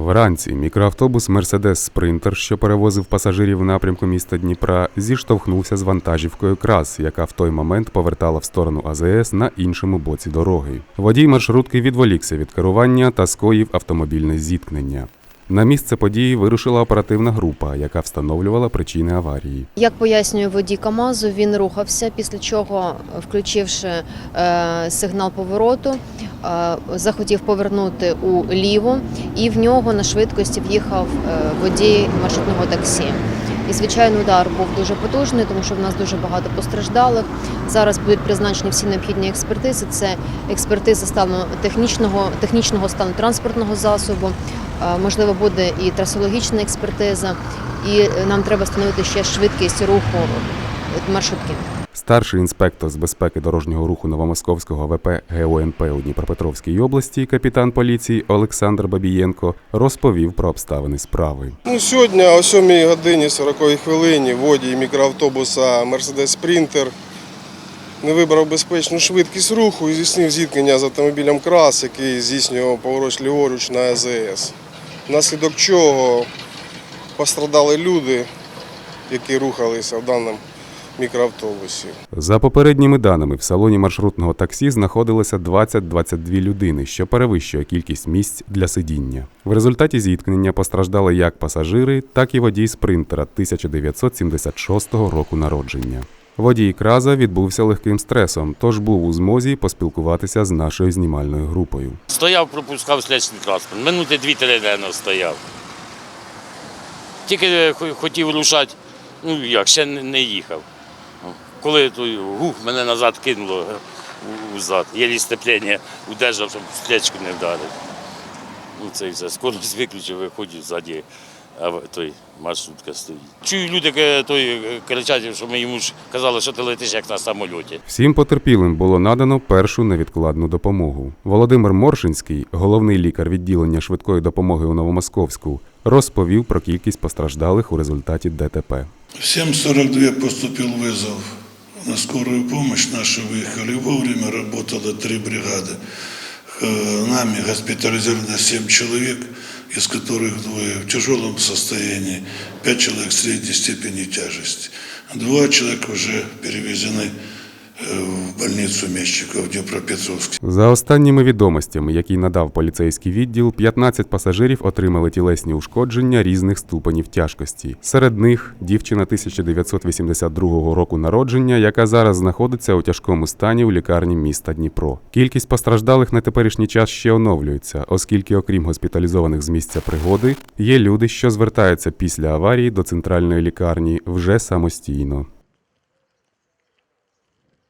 Вранці мікроавтобус Мерседес Спринтер, що перевозив пасажирів в напрямку міста Дніпра, зіштовхнувся з вантажівкою крас, яка в той момент повертала в сторону АЗС на іншому боці дороги. Водій маршрутки відволікся від керування та скоїв автомобільне зіткнення. На місце події вирушила оперативна група, яка встановлювала причини аварії. Як пояснює водій КАМАЗу, він рухався, після чого, включивши е, сигнал повороту, е, захотів повернути уліво, і в нього на швидкості в'їхав е, водій маршрутного таксі. І звичайно, удар був дуже потужний, тому що в нас дуже багато постраждалих. Зараз будуть призначені всі необхідні експертизи. Це експертиза стану технічного, технічного стану транспортного засобу. Е, Можливо, буде і трасологічна експертиза, і е, нам треба встановити ще швидкість руху е, маршрутки. Старший інспектор з безпеки дорожнього руху Новомосковського ВП ГУНП у Дніпропетровській області, капітан поліції Олександр Бабієнко, розповів про обставини справи. Ну, сьогодні о 7 годині 40 хвилині водій мікроавтобуса Mercedes Sprinter не вибрав безпечну швидкість руху і здійснив зіткнення з автомобілем КРАС, який здійснював поворот ліворуч на АЗС. Внаслідок чого пострадали люди, які рухалися в даному мікроавтобусі. За попередніми даними, в салоні маршрутного таксі знаходилося 20-22 людини, що перевищує кількість місць для сидіння. В результаті зіткнення постраждали як пасажири, так і водій спринтера 1976 року народження. Водій краза відбувся легким стресом, тож був у змозі поспілкуватися з нашою знімальною групою. Стояв, пропускав слідчий транспорт. Минути дві-три денно стояв. Тільки е, хотів рушати, ну як, ще не їхав. Коли той гух мене назад кинуло е, у- у зад. Єлі степлення удержав, щоб в не вдарив. Ну це і все. Скорость виключив, виходжу ззаді, а в- той маршрутка стоїть. Чую, люди е, той е, кричать, що ми йому ж казали, що ти летиш як на самольоті. Всім потерпілим було надано першу невідкладну допомогу. Володимир Моршинський, головний лікар відділення швидкої допомоги у Новомосковську, розповів про кількість постраждалих у результаті ДТП. В 7.42 поступил вызов на скорую помощь. Наши выехали вовремя, работало три бригады. Э, Нами госпитализировано 7 человек, из которых двое в тяжелом состоянии, 5 человек средней степени тяжести. Два человека уже перевезены э, в больницу Мещиков в Днепропетровск. За останніми відомостями, які надав поліцейський відділ, 15 пасажирів отримали тілесні ушкодження різних ступенів тяжкості. Серед них дівчина 1982 року народження, яка зараз знаходиться у тяжкому стані у лікарні міста Дніпро. Кількість постраждалих на теперішній час ще оновлюється, оскільки, окрім госпіталізованих з місця пригоди, є люди, що звертаються після аварії до центральної лікарні вже самостійно.